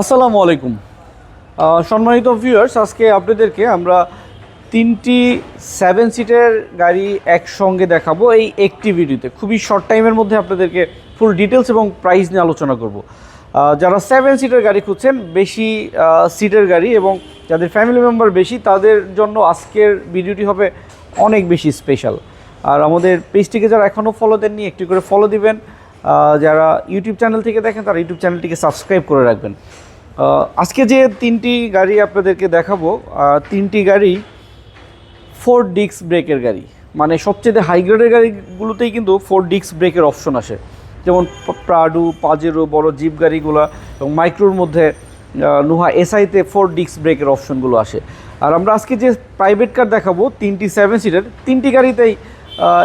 আসসালামু আলাইকুম। সম্মানিত ভিউয়ার্স আজকে আপনাদেরকে আমরা তিনটি সেভেন সিটের গাড়ি একসঙ্গে দেখাবো এই একটি ভিডিওতে খুবই শর্ট টাইমের মধ্যে আপনাদেরকে ফুল ডিটেলস এবং প্রাইস নিয়ে আলোচনা করব। যারা সেভেন সিটের গাড়ি খুঁজছেন, বেশি সিটের গাড়ি এবং যাদের ফ্যামিলি মেম্বার বেশি, তাদের জন্য আজকের ভিডিওটি হবে অনেক বেশি স্পেশাল আর আমাদের পেজটিকে যারা এখনও ফলো দেননি, একটি করে ফলো দিবেন। যারা ইউটিউব চ্যানেল থেকে দেখেন, তারা ইউটিউব চ্যানেলটিকে সাবস্ক্রাইব করে রাখবেন। আজকে যে তিনটি গাড়ি আপনাদেরকে দেখাবো তিনটি গাড়ি ফোর ডিস্ক ব্রেকের গাড়ি। মানে সবচেয়ে হাই গ্রেডের গাড়িগুলোতেই কিন্তু ফোর ডিস্ক ব্রেকের অপশন আসে। যেমন প্রাডু পাজেরো বড় জিপ গাড়িগুলো এবং মাইক্রোর মধ্যে নুহা এসআইতে ফোর ডিস্ক ব্রেকের অপশনগুলো আসে। আর আমরা আজকে যে প্রাইভেট কার দেখাবো, তিনটি সেভেন সিটের তিনটি গাড়িতেই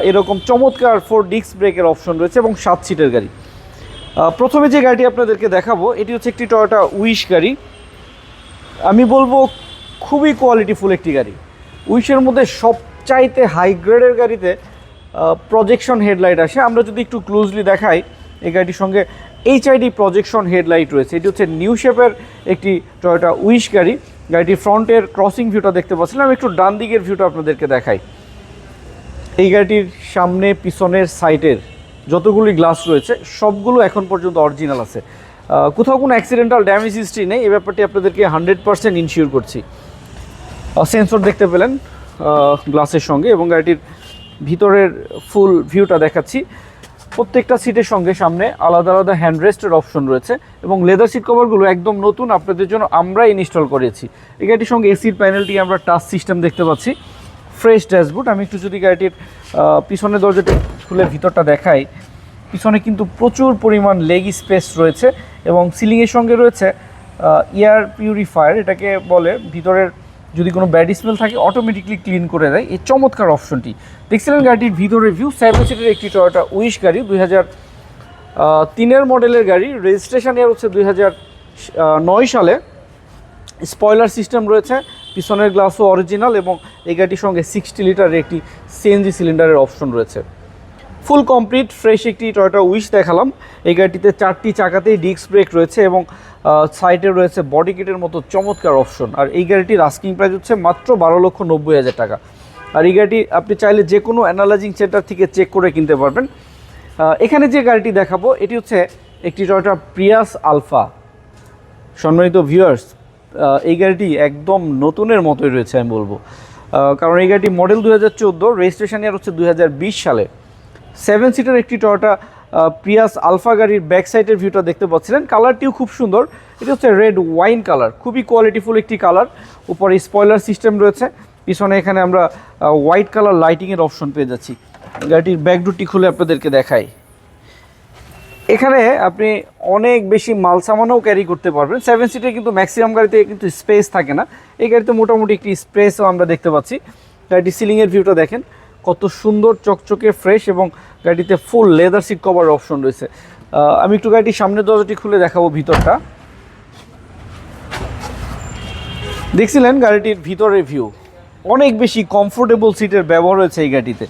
এরকম চমৎকার ফোর ডিস্ক ব্রেকের অপশন রয়েছে এবং সাত সিটের গাড়ি। প্রথমে যে গাড়িটি আপনাদেরকে দেখাবো, এটি হচ্ছে একটি টয়োটা উইশ গাড়ি। আমি বলব খুবই কোয়ালিটিফুল একটি গাড়ি। উইশের মধ্যে সবচাইতে হাই গ্রেডের গাড়িতে প্রজেকশন হেডলাইট আসে। আমরা যদি একটু ক্লোজলি দেখাই, এই গাড়িটির সঙ্গে এইচআইডি প্রজেকশন হেডলাইট রয়েছে। এটি হচ্ছে নিউ শেপের একটি টয়োটা উইশ গাড়ি। গাড়িটির ফ্রন্টের ক্রসিং ভিউটা দেখতে পাচ্ছিলাম। আমি একটু ডান দিকের ভিউটা আপনাদেরকে দেখাই। এই গাড়িটির সামনে, পিছনের সাইডের যতগুলি গ্লাস রয়েছে, সবগুলো এখন পর্যন্ত অরিজিনাল আছে। কোথাও কোনো অ্যাক্সিডেন্টাল ড্যামেজ হিস্ট্রি নেই, এই ব্যাপারটি আপনাদেরকে হান্ড্রেড পার্সেন্ট ইনশিওর করছি। সেন্সর দেখতে পেলেন গ্লাসের সঙ্গে এবং গাড়িটির ভিতরের ফুল ভিউটা দেখাচ্ছি। প্রত্যেকটা সিটের সঙ্গে সামনে আলাদা আলাদা হ্যান্ড রেস্টের অপশন রয়েছে এবং লেদার সিট কভারগুলো একদম নতুন, আপনাদের জন্য আমরাই ইনস্টল করেছি। এই গাড়িটির সঙ্গে এসির প্যানেলটি আমরা টাচ সিস্টেম দেখতে পাচ্ছি। ফ্রেশ ড্যাশবোর্ড আমি একটু যদি গাড়িটির পিছনের দরজাটা খুলে ভিতরটা দেখাই, পিছনে কিন্তু প্রচুর পরিমাণ লেগ স্পেস রয়েছে এবং সিলিংয়ের সঙ্গে রয়েছে এয়ার পিউরিফায়ার, এটাকে বলে, ভিতরের যদি কোনো ব্যাড স্মেল থাকে অটোমেটিকলি ক্লিন করে দেয়। এই চমৎকার অপশনটি দেখছিলেন গাড়িটির ভিতরে ভিউ সেভেন সিটের একটি টয়োটা উইশ গাড়ি, দুই হাজার তিনের মডেলের গাড়ি। রেজিস্ট্রেশন ইয়ার হচ্ছে দুই হাজার নয় সালে। স্পয়লার সিস্টেম রয়েছে, পিছনের গ্লাসও অরিজিনাল এবং এই গাড়িটির সঙ্গে সিক্সটি লিটারের একটি সিএনজি সিলিন্ডারের অপশন রয়েছে। ফুল কমপ্লিট, ফ্রেশ একটি টয়োটা উইশ দেখালাম। এই গাড়িটিতে চারটি চাকাতেই ডিস্ক ব্রেক রয়েছে এবং সাইডে রয়েছে বডি কিটের মতো চমৎকার অপশন আর এই গাড়িটির আস্কিং প্রাইস হচ্ছে মাত্র বারো লক্ষ নব্বই হাজার টাকা। আর এই গাড়িটি আপনি চাইলে যে কোনো অ্যানালাইজিং সেন্টার থেকে চেক করে কিনতে পারবেন। এখানে যে গাড়িটি দেখাবো, এটি হচ্ছে একটি টয়োটা প্রিয়াস আলফা সম্মানিত ভিউয়ার্স এই গাড়িটি একদম নতুনের মতোই রয়েছে, আমি বলব। কারণ এই গাড়িটি মডেল দু হাজার চোদ্দ রেজিস্ট্রেশন ইয়ার হচ্ছে দু হাজার বিশ সালে। সেভেন সিটার একটি টয়োটা প্রিয়াস আলফা গাড়ির ব্যাক সাইডের ভিউটা দেখতে পাচ্ছিলেন। কালারটিও খুব সুন্দর। এটা হচ্ছে রেড ওয়াইন কালার খুবই কোয়ালিটিফুল একটি কালার উপরে স্পয়লার সিস্টেম রয়েছে। পিছনে এখানে আমরা হোয়াইট কালার লাইটিংয়ের অপশন পেয়ে যাচ্ছি। গাড়িটির ব্যাকডোরটি খুলে আপনাদেরকে দেখাই। এখানে আপনি অনেক বেশি মাল সামানও ক্যারি করতে পারবেন। সেভেন সিটে কিন্তু ম্যাক্সিমাম গাড়িতে কিন্তু স্পেস থাকে না। এই গাড়িতে মোটামুটি একটি স্পেসও আমরা দেখতে পাচ্ছি। গাড়িটি সিলিংয়ের ভিউটা দেখেন। কত সুন্দর, চকচকে ফ্রেশ এবং গাড়িতে full leather seat cover option রয়েছে। আমি একটু গাড়িটির সামনের দরজাটি খুলে দেখাবো ভিতরটা। দেখছিলেন গাড়িটির ভিতরের ভিউ অনেক বেশি কমফোর্টেবল সিটের ব্যবহার হয়েছে এই গাড়িতে।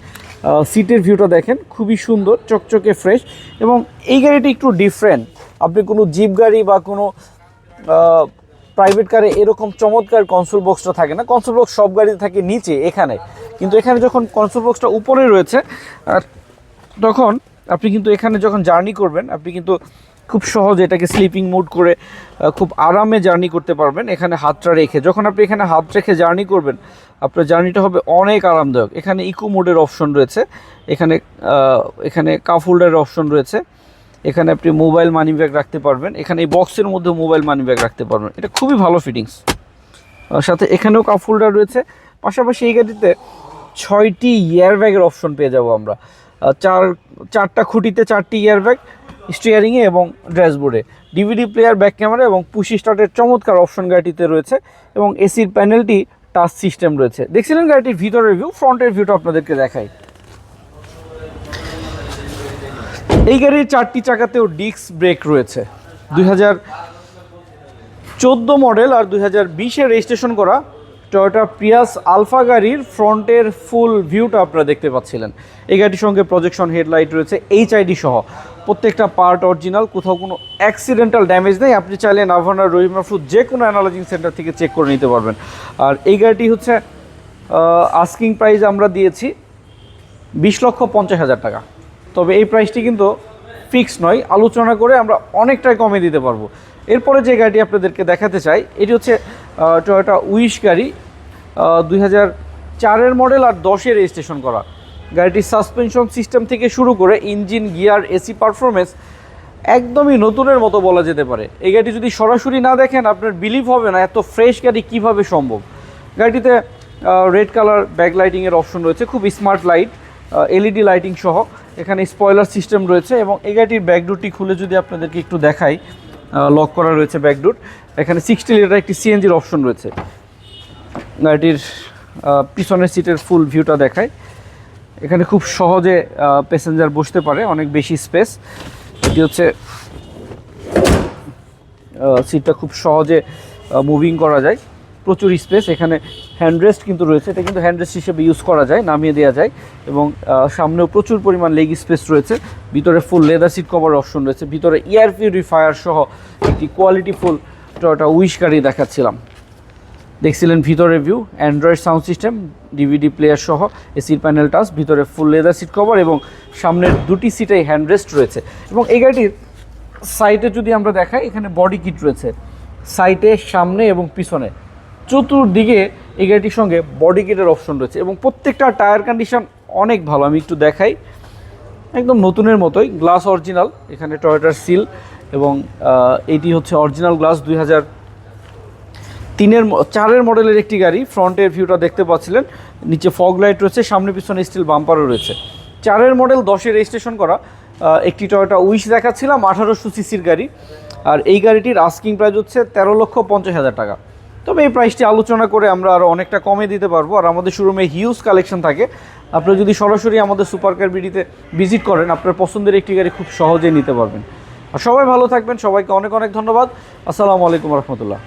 সিটের ভিউটা দেখেন, খুবই সুন্দর, চকচকে ফ্রেশ এবং এই গাড়িটি একটু ডিফারেন্ট আপনি কোনো জিপ গাড়ি বা কোনো প্রাইভেট কারে এরকম চমৎকার কনসোল বক্সটা থাকে না? কনসোল বক্স সব গাড়িতে থাকে নিচে, এখানে। কিন্তু এখানে যখন কনসোল বক্সটা উপরে রয়েছে তখন আপনি কিন্তু এখানে যখন জার্নি করবেন, আপনি কিন্তু খুব সহজে এটাকে স্লিপিং মোড করে খুব আরামে জার্নি করতে পারবেন এখানে হাতটা রেখে। যখন আপনি এখানে হাত রেখে জার্নি করবেন, আপনার জার্নিটা হবে অনেক আরামদায়ক। এখানে ইকো মোডের অপশন রয়েছে, এখানে এখানে কাপ হোল্ডারের অপশন রয়েছে। এখানে আপনি মোবাইল মানি ব্যাগ রাখতে পারবেন। এখানে এই বক্সের মধ্যে মোবাইল মানি ব্যাগ রাখতে পারবেন। এটা খুবই ভালো ফিটিংস সাথে এখানেও কাপ হোল্ডার রয়েছে। পাশাপাশি এই গাড়িতে ছয়টি ইয়ার ব্যাগের অপশন পেয়ে যাব আমরা। চার, চারটা খুঁটিতে চারটি ইয়ার ব্যাগ স্টিয়ারিংয়ে এবং ড্যাশবোর্ডে ডিভিডি প্লেয়ার ব্যাক ক্যামেরা এবং পুশি স্টার্টের চমৎকার অপশন গাড়িটিতে রয়েছে এবং এসির প্যানেলটি টাচ সিস্টেম রয়েছে। দেখছিলেন গাড়িটির ভিতরের ভিউ ফ্রন্টের ভিউটা আপনাদেরকে দেখাই। এই গাড়ির চারটি চাকাতেও ডিস্ক ব্রেক রয়েছে। দুই হাজার চোদ্দ মডেল আর দুই হাজার বিশে রেজিস্ট্রেশন করা টয়োটা প্রিয়াস আলফা গাড়ির ফ্রন্টের ফুল ভিউটা আপনারা দেখতে পাচ্ছিলেন। এই গাড়িটির সঙ্গে প্রজেকশন হেডলাইট রয়েছে এইচআইডি সহ। প্রত্যেকটা পার্ট অরিজিনাল কোথাও কোনো অ্যাক্সিডেন্টাল ড্যামেজ নেই। আপনি চাইলে নাভানা রহিম মাহফুজ যে কোনো অ্যানালাইজিং সেন্টার থেকে চেক করে নিতে পারবেন। আর এই গাড়িটি হচ্ছে আস্কিং প্রাইস আমরা দিয়েছি বিশ লক্ষ পঞ্চাশ হাজার টাকা। তবে এই প্রাইসটি কিন্তু ফিক্স নয়। আলোচনা করে আমরা অনেকটাই কমে দিতে পারব। এরপরে যে গাড়িটি আপনাদেরকে দেখাতে চাই, এটি হচ্ছে টয়োটা উইশ গাড়ি। দুই হাজার চারের মডেল আর দশের রেজিস্ট্রেশন করা। গাড়িটির সাসপেনশন সিস্টেম থেকে শুরু করে ইঞ্জিন গিয়ার এসি পারফরমেন্স একদমই নতুনের মতো বলা যেতে পারে। এই গাড়িটি যদি সরাসরি না দেখেন, আপনার বিলিভ হবে না এত ফ্রেশ গাড়ি কীভাবে সম্ভব। গাড়িটিতে রেড কালার ব্যাক লাইটিংয়ের অপশন রয়েছে, খুব স্মার্ট লাইট এলইডি লাইটিং সহ। এখানে স্পয়লার সিস্টেম রয়েছে এবং এই গাড়িটির ব্যাকডোরটি খুলে যদি আপনাদেরকে একটু দেখাই লক করা রয়েছে ব্যাকডোর এখানে সিক্সটি লিটার একটি সিএনজির অপশন রয়েছে। গাড়িটির পিছনের সিটের ফুল ভিউটা দেখায় এখানে খুব সহজে প্যাসেঞ্জার বসতে পারে, অনেক বেশি স্পেস এটি হচ্ছে সিটটা খুব সহজে মুভিং করা যায়। প্রচুর স্পেস এখানে হ্যান্ডরেস্ট কিন্তু রয়েছে, এটা কিন্তু হ্যান্ডরেস্ট হিসেবে ইউজ করা যায়, নামিয়ে দেওয়া যায় এবং সামনেও প্রচুর পরিমাণ লেগ স্পেস রয়েছে, ভিতরে full leather seat cover option রয়েছে, ভিতরে এয়ার পিউরিফায়ার সহ একটি কোয়ালিটি ফুল টয়োটা উইশ গাড়ি দেখাচ্ছিলাম। দেখছিলেন ভিতরে view android sound system DVD player সহ এসির প্যানেল টাচ ভিতরে ফুল লেদার সিট কভার এবং সামনের দুটি সিটেই হ্যান্ডরেস্ট রয়েছে। এবং এই গাড়িটির সাইডে যদি আমরা দেখাই, এখানে বডি কিট রয়েছে সাইডে সামনে এবং পিছনে। চতুর্দিকে এই গাড়িটির সঙ্গে বডি কিটের অপশন রয়েছে এবং প্রত্যেকটা টায়ার কন্ডিশন অনেক ভালো। আমি একটু দেখাই। একদম নতুনের মতোই গ্লাস অরিজিনাল এখানে টয়োটার সিল এবং এটি হচ্ছে অরিজিনাল গ্লাস দুই হাজার তিনের চারের মডেলের একটি গাড়ি। ফ্রন্টের ভিউটা দেখতে পাচ্ছিলেন। নিচে ফগ লাইট রয়েছে, সামনে পিছনে স্টিল বাম্পারও রয়েছে। চারের মডেল দশে রেজিস্ট্রেশন করা একটি টয়োটা উইশ দেখাচ্ছিলাম, আঠারোশো সিসির গাড়ি। আর এই গাড়িটির আস্কিং প্রাইস হচ্ছে তেরো লক্ষ পঞ্চাশ হাজার টাকা। তবে এই প্রাইসটি আলোচনা করে আমরা আরও অনেকটা কমে দিতে পারব। আর আমাদের শোরুমে হিউজ কালেকশন থাকে। আপনি যদি সরাসরি আমাদের সুপার কার বিডিতে ভিজিট করেন, আপনার পছন্দের একটি গাড়ি খুব সহজেই নিতে পারবেন। আর সবাই ভালো থাকবেন। সবাইকে অনেক অনেক ধন্যবাদ। আসসালামু আলাইকুম রহমতুল্লাহ।